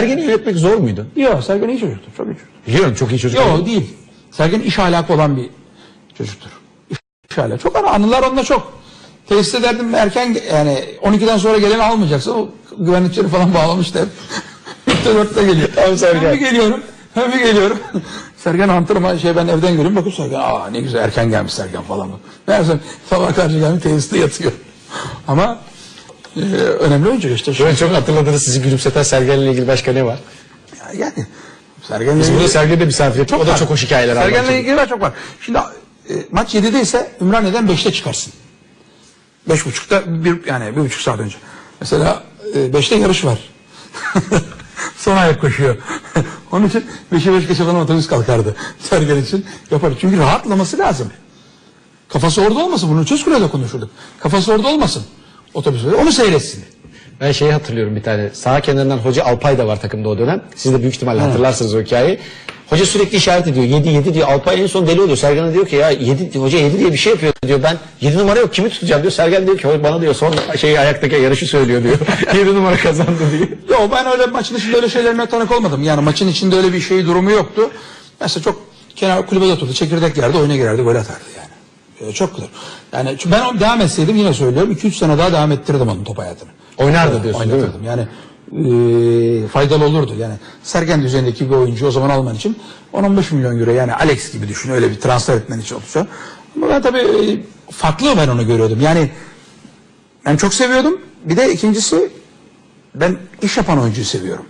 Sergen'i yönetmek zor muydu? Yok Sergen iyi çocuktur. Çok iyi çocuktur. Biliyorum çok iyi çocuk. Yok değil. Sergen iş ahlakı olan bir çocuktur. İş, iş ahlakı. Çok ana anılar onunla çok. Tesis ederdim erken yani 12'den sonra geleni almayacaksın. O güvenlikçileri falan bağlamıştı hep. Üçte dörtte geliyor. Tamam, Sergen. Ben bir geliyorum. Ben bir geliyorum. Sergen antrenman şey ben evden görüyorum bakıyorum Sergen aa ne güzel erken gelmiş Sergen falan. Meğerse sabah karşı gelmiş tesiste yatıyor. Ama e, önemli oyuncu işte. Böyle çok hatırladığınız sizi gülümseten Sergen'le ilgili başka ne var? Yani Sergen'le Biz burada ilgili- Sergen'de misafir ettik. O da var. çok hoş hikayeler Sergen'le anlatıyor. ilgili var çok var. Şimdi e, maç 7'de ise Ümraniye'den 5'te çıkarsın. 5.30'da bir yani bir buçuk saat önce. Mesela e, 5'te yarış var. Son ayak koşuyor. Onun için 5'e 5 geçe falan otobüs kalkardı. Sergen için yapar. Çünkü rahatlaması lazım. Kafası orada olmasın. Bunu Çözküre'de konuşurduk. Kafası orada olmasın. Otobüste. Onu seyretsin. Ben şeyi hatırlıyorum bir tane. Sağ kenarından Hoca Alpay da var takımda o dönem. Siz de büyük ihtimalle hatırlarsınız o hikayeyi. Hoca sürekli işaret ediyor. 7 7 diyor. Alpay en son deli oluyor. Sergen'e diyor ki ya 7 hoca 7 diye bir şey yapıyor diyor. Ben 7 numara yok kimi tutacağım diyor. Sergen diyor ki bana diyor son şeyi ayaktaki yarışı söylüyor diyor. 7 numara kazandı diyor. Yo ben öyle maçın içinde öyle şeylerine tanık olmadım. Yani maçın içinde öyle bir şey durumu yoktu. Mesela çok kenar kulübede oturdu. Çekirdek yerde oyuna girerdi gol atardı Ee, çok güzel. Yani ben onu devam etseydim yine söylüyorum 2-3 sene daha devam ettirdim onun top hayatını. Oynardı diyorsun, değil mi? Oynatırdım. Yani e, faydalı olurdu. Yani Sergen düzeyindeki bir oyuncu o zaman Alman için 10-15 milyon euro yani Alex gibi düşün öyle bir transfer etmen için olsa. Ama ben tabii e, farklı ben onu görüyordum. Yani ben çok seviyordum. Bir de ikincisi ben iş yapan oyuncuyu seviyorum.